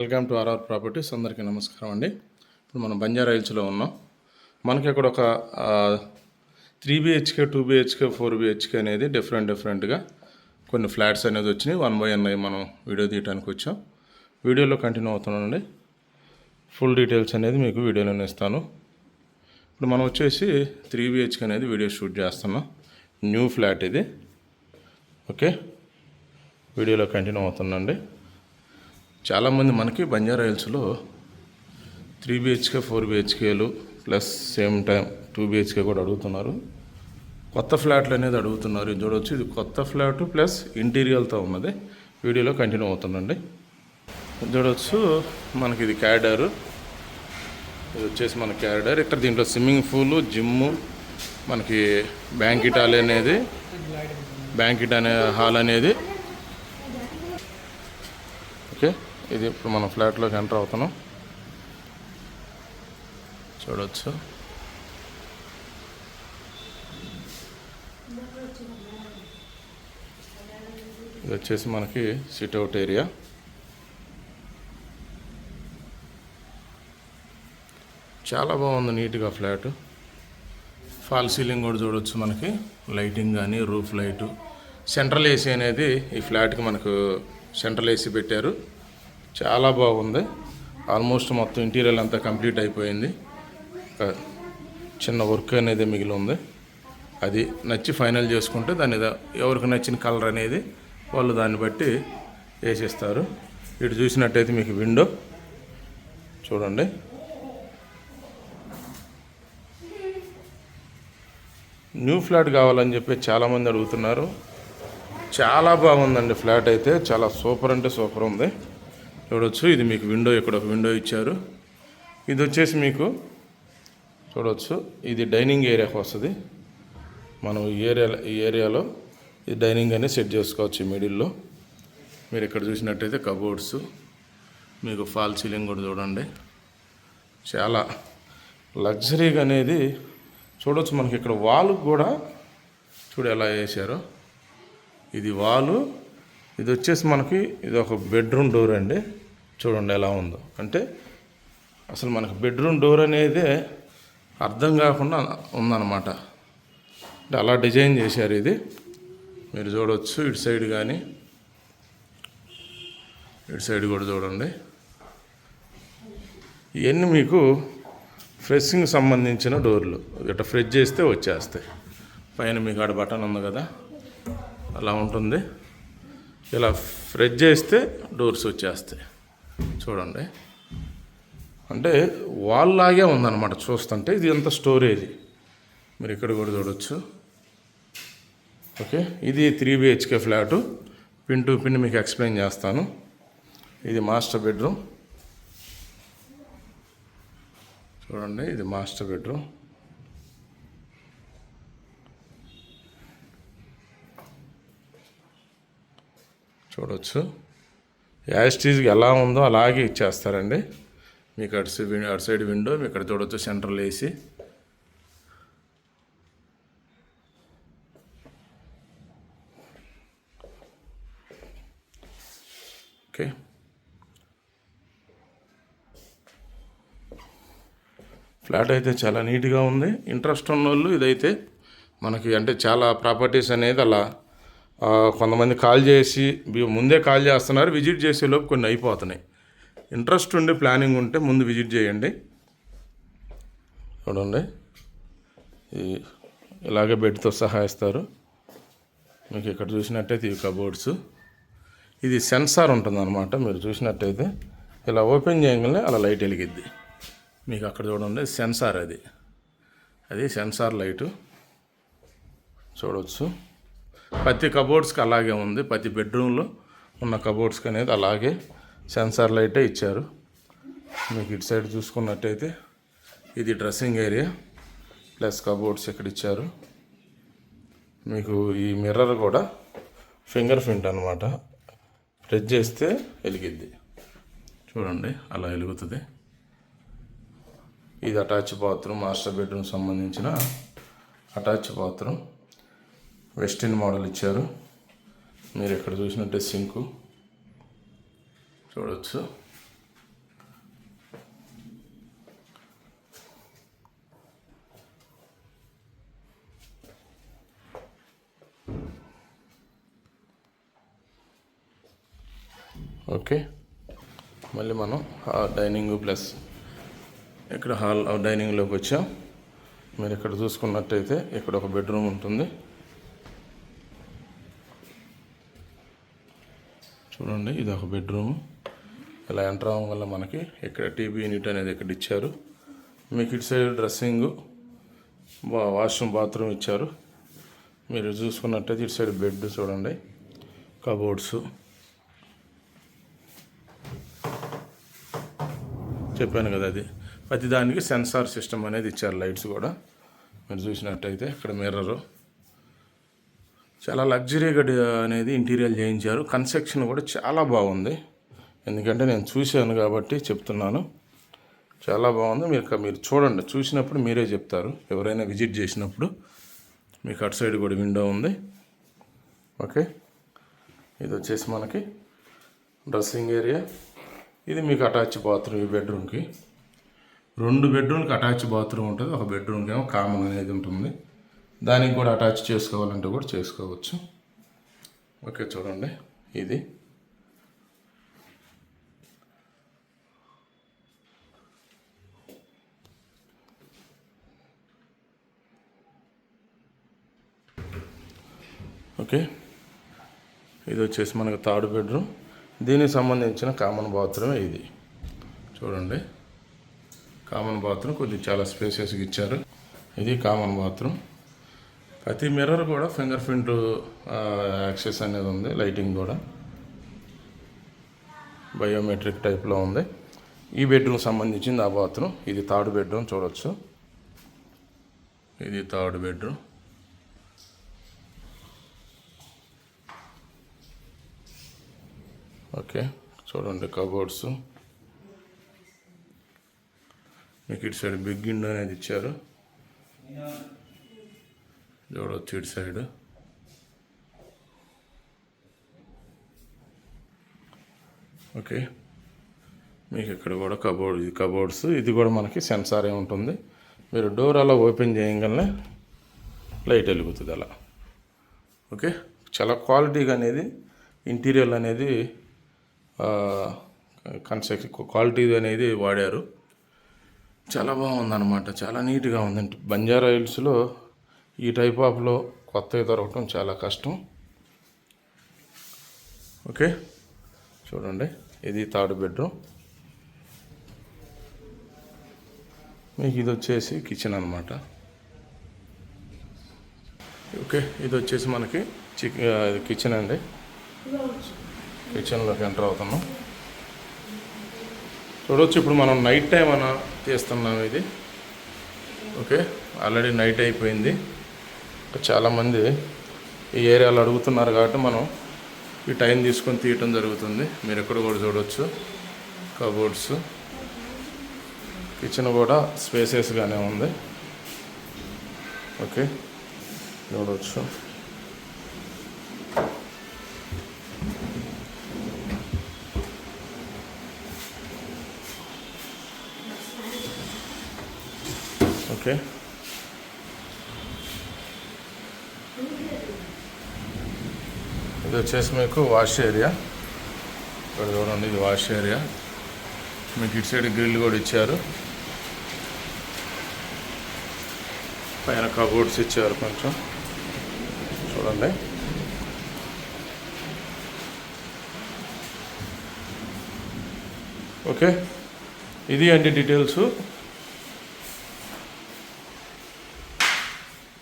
Welcome to RR properties. అందరికీ నమస్కారం అండి. ఇప్పుడు మనం బంజారా హిల్స్లో ఉన్నాం. మనకి అక్కడ ఒక three BHK two BHK four BHK అనేది డిఫరెంట్ డిఫరెంట్గా కొన్ని ఫ్లాట్స్ అనేది వచ్చినాయి. వన్ బై వన్ మనం వీడియో తీయడానికి వచ్చాం. వీడియోలో కంటిన్యూ అవుతున్నానండి. ఫుల్ డీటెయిల్స్ అనేది మీకు వీడియోలోనే ఇస్తాను. ఇప్పుడు మనం వచ్చేసి త్రీ బిహెచ్కే అనేది వీడియో షూట్ చేస్తున్నాం. న్యూ ఫ్లాట్ ఇది. ఓకే. వీడియోలో కంటిన్యూ అవుతుందండి చాలామంది మనకి బంజారా హిల్స్లో three BHK four బిహెచ్కేలు plus same time two BHK కూడా అడుగుతున్నారు. కొత్త ఫ్లాట్లు అనేది అడుగుతున్నారు. ఇది చూడవచ్చు ఇది కొత్త ఫ్లాట్ ప్లస్ ఇంటీరియర్తో ఉన్నది. వీడియోలో కంటిన్యూ అవుతుందండి. ఇది చూడవచ్చు మనకి ఇది క్యారిడారు ఇది వచ్చేసి మన క్యారిడార్ ఇక్కడ దీంట్లో స్విమ్మింగ్ పూలు జిమ్ మనకి బ్యాంకిట్ హాల్ అనేది బ్యాంకిట్ అనే హాల్ అనేది ఓకే. ఇది ఇప్పుడు మనం ఫ్లాట్లోకి ఎంటర్ అవుతున్నాం. చూడవచ్చు ఇది వచ్చేసి మనకి సిట్అవుట్ ఏరియా చాలా బాగుంది నీట్గా ఫ్లాట్. ఫాల్ సీలింగ్ కూడా చూడవచ్చు మనకి. లైటింగ్ కానీ రూఫ్ లైటు సెంట్రల్ ఏసీ అనేది ఈ ఫ్లాట్కి మనకు సెంట్రల్ ఏసీ పెట్టారు. చాలా బాగుంది. ఆల్మోస్ట్ మొత్తం ఇంటీరియర్ అంతా కంప్లీట్ అయిపోయింది. చిన్న వర్క్ అనేది మిగిలి ఉంది. అది నచ్చి ఫైనల్ చేసుకుంటే దాని ఎవరికి నచ్చిన కలర్ అనేది వాళ్ళు దాన్ని బట్టి వేసేస్తారు. ఇటు చూసినట్టయితే మీకు విండో చూడండి. న్యూ ఫ్లాట్ కావాలని చెప్పి చాలామంది అడుగుతున్నారు. చాలా బాగుందండి ఫ్లాట్ అయితే. చాలా సూపర్ అంటే సూపర్ ఉంది. చూడవచ్చు ఇది మీకు విండో ఇక్కడ ఒక విండో ఇచ్చారు. ఇది వచ్చేసి మీకు చూడవచ్చు ఇది డైనింగ్ ఏరియాకి వస్తుంది. మనం ఈ ఏరియా ఈ ఏరియాలో ఈ డైనింగ్ అనేది సెట్ చేసుకోవచ్చు మిడిల్లో మీరు ఇక్కడ చూసినట్టయితే కబోర్డ్స్ మీకు ఫాల్ సీలింగ్ కూడా చూడండి. చాలా లగ్జరీగా అనేది చూడవచ్చు మనకి ఇక్కడ వాల్ కూడా చూడు ఎలా వేసారో ఇది వాలు ఇది వచ్చేసి మనకి ఇది ఒక బెడ్రూమ్ డోర్ అండి. చూడండి ఎలా ఉందో. అంటే అసలు మనకు బెడ్రూమ్ డోర్ అనేది అర్థం కాకుండా ఉందన్నమాట. అంటే అలా డిజైన్ చేశారు ఇది. మీరు చూడవచ్చు ఇటు సైడ్ కానీ. ఇటు సైడ్ కూడా చూడండి. ఇవన్నీ మీకు ఫ్రెషింగ్ సంబంధించిన డోర్లు. ఇట్లా ఫ్రెష్ చేస్తే వచ్చేస్తాయి. పైన మీకు ఆడ బటన్ ఉంది కదా. అలా ఉంటుంది. ఇలా ఫ్రెష్ చేస్తే డోర్స్ వచ్చేస్తాయి. చూడండి. అంటే వాళ్ళలాగే ఉందన్నమాట చూస్తుంటే. ఇది అంత స్టోరేజ్ మీరు ఇక్కడ కూడా చూడొచ్చు. ఓకే ఇది three BHK flat pin to pin మీకు ఎక్స్ప్లెయిన్ చేస్తాను. ఇది మాస్టర్ బెడ్రూమ్ చూడండి ఇది మాస్టర్ బెడ్రూమ్ చూడవచ్చు యాస్టీజ్కి ఎలా ఉందో అలాగే ఇచ్చేస్తారండి. మీకు అటు సైడ్ అటు సైడ్ విండో మీకు ఇక్కడ చూడవచ్చు సెంట్రల్ ఏసీ. ఓకే. ఫ్లాట్ అయితే చాలా నీట్గా ఉంది. ఇంట్రెస్ట్ ఉన్న వాళ్ళు ఇదైతే మనకి అంటే చాలా ప్రాపర్టీస్ అనేది అలా కొంతమంది కాల్ చేసి ముందే కాల్ చేస్తున్నారు విజిట్ చేసేలోపు కొన్ని అయిపోతున్నాయి. ఇంట్రెస్ట్ ఉండి ప్లానింగ్ ఉంటే ముందు విజిట్ చేయండి. చూడండి. ఇలాగే బెడ్తో సహా ఇస్తారు మీకు ఇక్కడ చూసినట్టయితే ఇవి కబోర్డ్స్. ఇది సెన్సార్ ఉంటుందన్నమాట మీరు చూసినట్టయితే. ఇలా ఓపెన్ చేయగానే అలా లైట్ వెలిగిద్ది. మీకు అక్కడ చూడండి సెన్సార్ అది. అది సెన్సార్ లైటు. చూడవచ్చు ప్రతి కబోర్డ్స్కి అలాగే ఉంది. ప్రతి బెడ్రూమ్లో ఉన్న కబోర్డ్స్కి అనేది అలాగే సెన్సార్ లైటే ఇచ్చారు. మీకు ఇటు సైడ్ చూసుకున్నట్టయితే ఇది డ్రెస్సింగ్ ఏరియా ప్లస్ కబోర్డ్స్ ఇక్కడ ఇచ్చారు. మీకు ఈ మిర్రర్ కూడా ఫింగర్ ప్రింట్ అనమాట ప్రెస్ చేస్తే వెలిగిద్ది. చూడండి అలా వెలుగుతుంది. ఇది అటాచ్ బాత్రూమ్ మాస్టర్ బెడ్రూమ్ సంబంధించిన అటాచ్ బాత్రూమ్ వెస్టర్న్ మోడల్ ఇచ్చారు. మీరు ఎక్కడ చూసినట్టే సింకు చూడవచ్చు ఓకే. మళ్ళీ మనం డైనింగ్ ప్లస్ ఇక్కడ హాల్ డైనింగ్లోకి వచ్చాం. మీరు ఇక్కడ చూసుకున్నట్టయితే ఇక్కడ ఒక బెడ్రూమ్ ఉంటుంది. చూడండి ఇది ఒక బెడ్రూమ్. ఇలా ఎంటర్ అవ్వడం వల్ల మనకి ఇక్కడ టీవీ యూనిట్ అనేది ఇక్కడ ఇచ్చారు. మీకు ఇటు సైడ్ డ్రెస్సింగ్ వాష్రూమ్ బాత్రూమ్ ఇచ్చారు. మీరు చూసుకున్నట్టయితే ఇటు సైడ్ బెడ్ చూడండి కబోర్డ్స్. చెప్పాను కదా అది. ప్రతి దానికి సెన్సార్ సిస్టమ్ అనేది ఇచ్చారు లైట్స్ కూడా. మీరు చూసినట్టయితే ఇక్కడ మిర్రరు. చాలా లగ్జరీగా అనేది ఇంటీరియర్ చేయించారు. కన్స్ట్రక్షన్ కూడా చాలా బాగుంది. ఎందుకంటే నేను చూశాను కాబట్టి చెప్తున్నాను. చాలా బాగుంది. మీరు మీరు చూడండి. చూసినప్పుడు మీరే చెప్తారు. ఎవరైనా విజిట్ చేసినప్పుడు మీకు అటు సైడ్ కూడా విండో ఉంది. ఓకే? ఇది వచ్చేసి మనకి డ్రెస్సింగ్ ఏరియా. ఇది మీకు అటాచ్ బాత్రూమ్ ఈ బెడ్రూమ్కి. రెండు బెడ్రూమ్కి అటాచ్ బాత్రూమ్ ఉంటుంది. ఒక బెడ్రూమ్కి ఏమో కామన్ అనేది ఉంటుంది. దానికి కూడా అటాచ్ చేసుకోవాలంటే కూడా చేసుకోవచ్చు. ఓకే చూడండి. ఇది. ఓకే. ఇది వచ్చేసి మనకు థర్డ్ బెడ్రూమ్. దీనికి సంబంధించిన కామన్ బాత్రూమ్ ఇది. చూడండి. కామన్ బాత్రూమ్ కొద్దిగా చాలా స్పేసెస్గా ఇచ్చారు. ఇది కామన్ బాత్రూమ్. ప్రతి మిర్రర్ కూడా ఫింగర్ ప్రింట్ యాక్సెస్ అనేది ఉంది లైటింగ్ కూడా. బయోమెట్రిక్ టైప్లో ఉంది. ఈ బెడ్రూమ్ సంబంధించింది ఆ బాత్రూమ్. ఇది థర్డ్ బెడ్రూమ్ చూడొచ్చు. ఇది థర్డ్ బెడ్రూమ్. ఓకే చూడండి కబోర్డ్స్. మీకు ఇటు సైడ్ బిగ్ విండో అనేది ఇచ్చారు. చూడవచ్చు ఇటు సైడ్ ఓకే. మీకు ఇక్కడ కూడా కబోర్డ్ ఇది కబోర్డ్స్ ఇది కూడా మనకి సెన్సారే ఉంటుంది. మీరు డోర్ అలా ఓపెన్ చేయగానే లైట్ వెలుగుతుంది అలా. ఓకే. చాలా క్వాలిటీగా అనేది ఇంటీరియర్ అనేది కన్స్ట్రక్షన్ క్వాలిటీ అనేది వాడారు. చాలా బాగుందన్నమాట. చాలా నీట్గా ఉందండి. బంజారా హిల్స్లో ఈ టైప్ ఆఫ్లో కొత్తవి దొరకటం చాలా కష్టం. ఓకే? చూడండి. ఇది థర్డ్ బెడ్రూమ్. మీకు ఇది వచ్చేసి కిచెన్ అనమాట ఓకే? ఇది వచ్చేసి మనకి చిక్ కిచెన్ అండి. కిచెన్లోకి ఎంటర్ అవుతున్నాం. చూడవచ్చు ఇప్పుడు మనం నైట్ టైం అన్న తీస్తున్నాం ఇది. ఓకే? ఆల్రెడీ నైట్ అయిపోయింది. చాలామంది ఈ ఏరియాలో అడుగుతున్నారు కాబట్టి మనం ఈ టైం తీసుకొని తీయటం జరుగుతుంది. మీరు ఎక్కడ కూడా చూడవచ్చు కబోర్డ్స్ కిచెన్ కూడా స్పేసెస్గానే ఉంది. ఓకే చూడవచ్చు ఓకే ఇది వచ్చేసి మీకు వాష్ ఏరియా. ఇక్కడ చూడండి ఇది వాష్ ఏరియా. మీకు ఇటు సైడ్ గ్రిల్ కూడా ఇచ్చారు. పైన కబోర్డ్స్ ఇచ్చారు కొంచెం. చూడండి. ఓకే. ఇది అండి డీటెయిల్స్.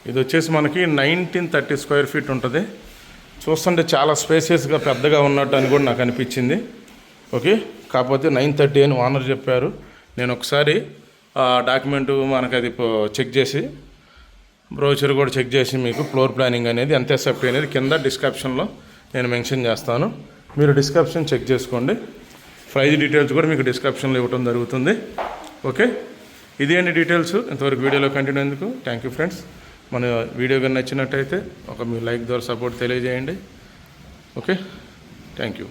ఇది వచ్చేసి మనకి నైన్టీన్ థర్టీ స్క్వేర్ ఫీట్ ఉంటుంది. చూస్తుంటే చాలా స్పేసియస్గా పెద్దగా ఉన్నట్టు అని కూడా నాకు అనిపించింది. ఓకే కాకపోతే నైన్ థర్టీ అని ఓనర్ చెప్పారు. నేను ఒకసారి ఆ డాక్యుమెంట్ మనకు అది చెక్ చేసి బ్రోచర్ కూడా చెక్ చేసి మీకు ఫ్లోర్ ప్లానింగ్ అనేది ఎంత ఎస్ఎఫ్టీ అనేది కింద డిస్క్రిప్షన్లో నేను మెన్షన్ చేస్తాను. మీరు డిస్క్రిప్షన్ చెక్ చేసుకోండి. ప్రైజ్ డీటెయిల్స్ కూడా మీకు డిస్క్రిప్షన్లో ఇవ్వడం జరుగుతుంది. ఓకే ఇదేంటి అండి డీటెయిల్స్ ఇంతవరకు వీడియోలో కంటిన్యూ ఎందుకు థ్యాంక్ యూ ఫ్రెండ్స్ మన వీడియో కానీ నచ్చినట్టయితే ఒక మీ లైక్ ద్వారా సపోర్ట్ తెలియజేయండి. ఓకే? Thank you.